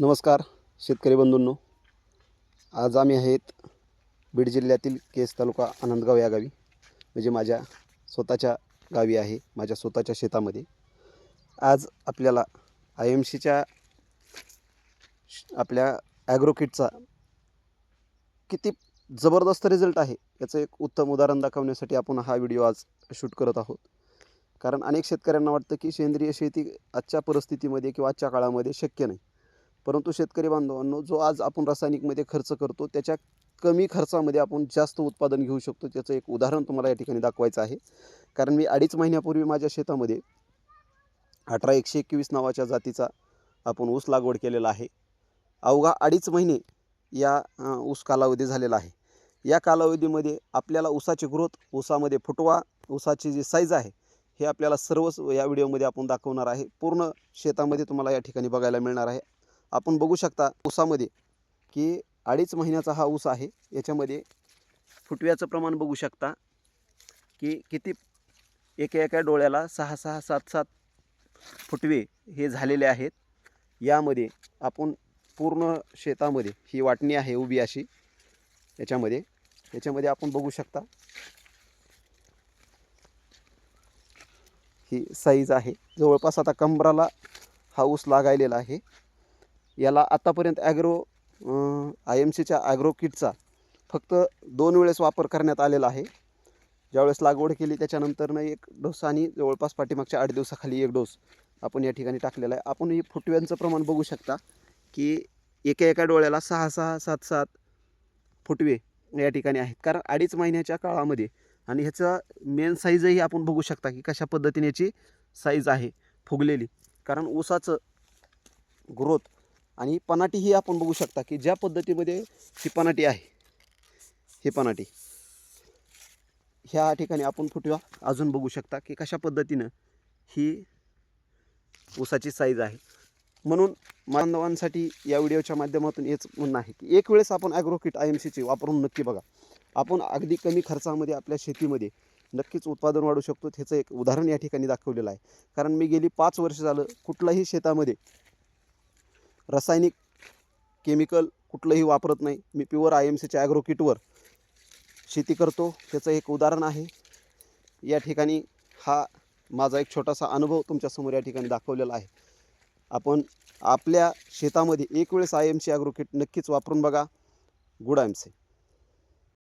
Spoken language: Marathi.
नमस्कार शेतकरी बंधूंनो. आज आम्ही आहेत बीड जिल्ह्यातील केस तालुका आनंदगाव या गावी. म्हणजे माझ्या स्वतःच्या गावी आहे माझ्या स्वतःच्या शेतामध्ये. आज आपल्याला आय एम सीच्या आपल्या ॲग्रोकिटचा किती जबरदस्त रिझल्ट आहे याचं एक उत्तम उदाहरण दाखवण्यासाठी आपण हा व्हिडिओ आज शूट करत आहोत. कारण अनेक शेतकऱ्यांना वाटतं की सेंद्रिय शेती आजच्या परिस्थितीमध्ये किंवा आजच्या काळामध्ये शक्य नाही. परंतु शेतकरी बांधवांनो जो आज आपण रासायनिकमध्ये खर्च करतो त्याच्या कमी खर्चामध्ये आपण जास्त उत्पादन घेऊ शकतो. त्याचं एक उदाहरण तुम्हाला या ठिकाणी दाखवायचं आहे. कारण मी अडीच महिन्यापूर्वी माझ्या शेतामध्ये अठरा एकशे एकवीस नावाच्या जातीचा आपण ऊस लागवड केलेला आहे. अवघा अडीच महिने या ऊस कालावधी झालेला आहे. या कालावधीमध्ये आपल्याला ऊसाची ग्रोथ ऊसामध्ये फुटवा ऊसाची जी साईज आहे हे आपल्याला सर्वच या व्हिडिओमध्ये आपण दाखवणार आहे. पूर्ण शेतामध्ये तुम्हाला या ठिकाणी बघायला मिळणार आहे. आपण बघू शकता ऊसामध्ये की अडीच महिन्याचा हा ऊस आहे. याच्यामध्ये फुटव्याचं प्रमाण बघू शकता की किती एका एका डोळ्याला सहा सहा सात सात फुटवे हे झालेले आहेत. यामध्ये आपण पूर्ण शेतामध्ये ही वाटणी आहे उभी अशी याच्यामध्ये. याच्यामध्ये आपण बघू शकता ही साईज आहे. जवळपास आता कंबराला हा ऊस लागायलेला आहे. याला आत्तापर्यंत ॲग्रो आय एम सीच्या ॲग्रो किटचा फक्त दोन वेळेस वापर करण्यात आलेला आहे. ज्यावेळेस लागवड केली त्याच्यानंतरनं एक डोस आणि जवळपास पाठीमागच्या आठ दिवसाखाली एक डोस आपण या ठिकाणी टाकलेला आहे. आपण हे फुटव्यांचं प्रमाण बघू शकता की एका एका डोळ्याला सहा सहा सात सात फुटवे या ठिकाणी आहेत. कारण अडीच महिन्याच्या काळामध्ये आणि ह्याचा मेन साईजही आपण बघू शकता की कशा पद्धतीने याची साईज आहे फुगलेली. कारण ऊसाचं ग्रोथ आणि पनाटी ही आपण बघू शकता की ज्या पद्धतीमध्ये ही पनाटी आहे ही पनाटी. ह्या ठिकाणी आपण फुटवा अजून बघू शकता की कशा पद्धतीनं ही ऊसाची साईज आहे. म्हणून बांधवांसाठी या व्हिडिओच्या माध्यमातून हेच म्हणणं आहे की एक वेळेस आपण ॲग्रोकिट आय एम सीची वापरून नक्की बघा. आपण अगदी कमी खर्चामध्ये आपल्या शेतीमध्ये नक्कीच उत्पादन वाढू शकतो. ह्याचं एक उदाहरण या ठिकाणी दाखवलेलं आहे. कारण मी गेली पाच वर्ष झालं कुठलाही शेतामध्ये रासायनिक केमिकल कुठलंही वापरत नाही. मी प्युअर आय एम सीच्या ॲग्रो किटवर शेती करतो. त्याचं एक उदाहरण आहे. या ठिकाणी हा माझा एक छोटासा अनुभव तुमच्यासमोर या ठिकाणी दाखवलेला आहे. आपण आपल्या शेतामध्ये एक वेळेस I M C agro kit नक्कीच वापरून बघा. Good I M C